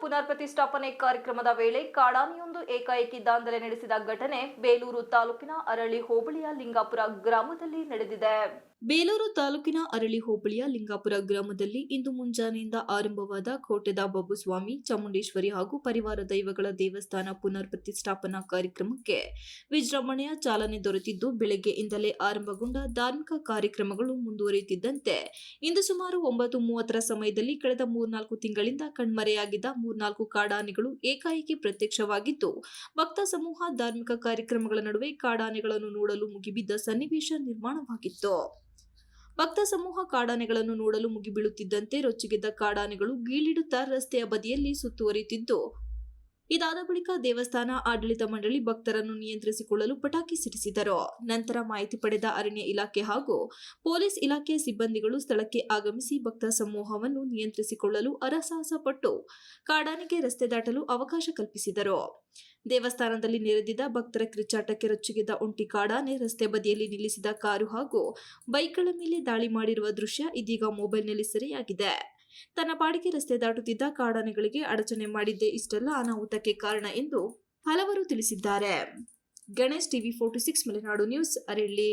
ಪುನರ್ ಪ್ರತಿಷ್ಠಾಪನೆ ಕಾರ್ಯಕ್ರಮದ ವೇಳೆ ಕಾಡಾನೆಯೊಂದು ಏಕಾಏಕಿ ದಾಂಧಲೆ ನಡೆಸಿದ ಘಟನೆ ಬೇಲೂರು ತಾಲೂಕಿನ ಅರಳಿ ಹೋಬಳಿಯ ಲಿಂಗಾಪುರ ಗ್ರಾಮದಲ್ಲಿ ನಡೆದಿದೆ. ಬೇಲೂರು ತಾಲೂಕಿನ ಅರಳಿ ಹೋಬಳಿಯ ಲಿಂಗಾಪುರ ಗ್ರಾಮದಲ್ಲಿ ಇಂದು ಮುಂಜಾನೆಯಿಂದ ಆರಂಭವಾದ ಕೋಟೆದ ಬಬ್ಬುಸ್ವಾಮಿ ಚಾಮುಂಡೇಶ್ವರಿ ಹಾಗೂ ಪರಿವಾರ ದೈವಗಳ ದೇವಸ್ಥಾನ ಪುನರ್ ಪ್ರತಿಷ್ಠಾಪನಾ ಕಾರ್ಯಕ್ರಮಕ್ಕೆ ವಿಜೃಂಭಣೆಯ ಚಾಲನೆ ದೊರೆತಿದ್ದು, ಬೆಳಗ್ಗೆಯಿಂದಲೇ ಆರಂಭಗೊಂಡ ಧಾರ್ಮಿಕ ಕಾರ್ಯಕ್ರಮಗಳು ಮುಂದುವರಿಯುತ್ತಿದ್ದಂತೆ, ಇಂದು ಸುಮಾರು ಒಂಬತ್ತು ಮೂವತ್ತರ ಸಮಯದಲ್ಲಿ ಕಳೆದ ಮೂರ್ನಾಲ್ಕು ತಿಂಗಳಿಂದ ಕಣ್ಮರೆಯಾಗಿದ್ದ ಮೂರ್ನಾಲ್ಕು ಕಾಡಾನೆಗಳು ಏಕಾಏಕಿ ಪ್ರತ್ಯಕ್ಷವಾಗಿದ್ದು, ಭಕ್ತ ಸಮೂಹ ಧಾರ್ಮಿಕ ಕಾರ್ಯಕ್ರಮಗಳ ನಡುವೆ ಕಾಡಾನೆಗಳನ್ನು ನೋಡಲು ಮುಗಿಬಿದ್ದ ಸನ್ನಿವೇಶ ನಿರ್ಮಾಣವಾಗಿತ್ತು. ಭಕ್ತ ಸಮೂಹ ಕಾಡಾನೆಗಳನ್ನು ನೋಡಲು ಮುಗಿಬೀಳುತ್ತಿದ್ದಂತೆ ರೊಚ್ಚಿಗೆದ್ದ ಕಾಡಾನೆಗಳು ಗೀಳಿಡುತ್ತಾ ರಸ್ತೆಯ ಬದಿಯಲ್ಲಿ ಸುತ್ತುವರಿಯುತ್ತಿದ್ದು ಇದಾದ ಬಳಿಕ ದೇವಸ್ಥಾನ ಆಡಳಿತ ಮಂಡಳಿ ಭಕ್ತರನ್ನು ನಿಯಂತ್ರಿಸಿಕೊಳ್ಳಲು ಪಟಾಕಿ ಸಿಡಿಸಿದರು. ನಂತರ ಮಾಹಿತಿ ಪಡೆದ ಅರಣ್ಯ ಇಲಾಖೆ ಹಾಗೂ ಪೊಲೀಸ್ ಇಲಾಖೆಯ ಸಿಬ್ಬಂದಿಗಳು ಸ್ಥಳಕ್ಕೆ ಆಗಮಿಸಿ ಭಕ್ತ ಸಮೂಹವನ್ನು ನಿಯಂತ್ರಿಸಿಕೊಳ್ಳಲು ಅರಸಾಹಸ ಪಟ್ಟು ಕಾಡಾನೆಗೆ ರಸ್ತೆ ದಾಟಲು ಅವಕಾಶ ಕಲ್ಪಿಸಿದರು. ದೇವಸ್ಥಾನದಲ್ಲಿ ನೆರೆದಿದ್ದ ಭಕ್ತರ ಕಿರುಚಾಟಕ್ಕೆ ರೊಚ್ಚಿಗೆದ್ದ ಒಂಟಿ ಕಾಡಾನೆ ರಸ್ತೆ ಬದಿಯಲ್ಲಿ ನಿಲ್ಲಿಸಿದ ಕಾರು ಹಾಗೂ ಬೈಕ್ಗಳ ಮೇಲೆ ದಾಳಿ ಮಾಡಿರುವ ದೃಶ್ಯ ಇದೀಗ ಮೊಬೈಲ್ನಲ್ಲಿ ಸೆರೆಯಾಗಿದೆ. ತನ್ನ ಬಾಡಿಗೆ ರಸ್ತೆ ದಾಟುತ್ತಿದ್ದ ಕಾಡಾನೆಗಳಿಗೆ ಅಡಚಣೆ ಮಾಡಿದ್ದೇ ಇಷ್ಟೆಲ್ಲ ಅನಾಹುತಕ್ಕೆ ಕಾರಣ ಎಂದು ಹಲವರು ತಿಳಿಸಿದ್ದಾರೆ. Ganesh TV forty six, Malenadu news, Aralli.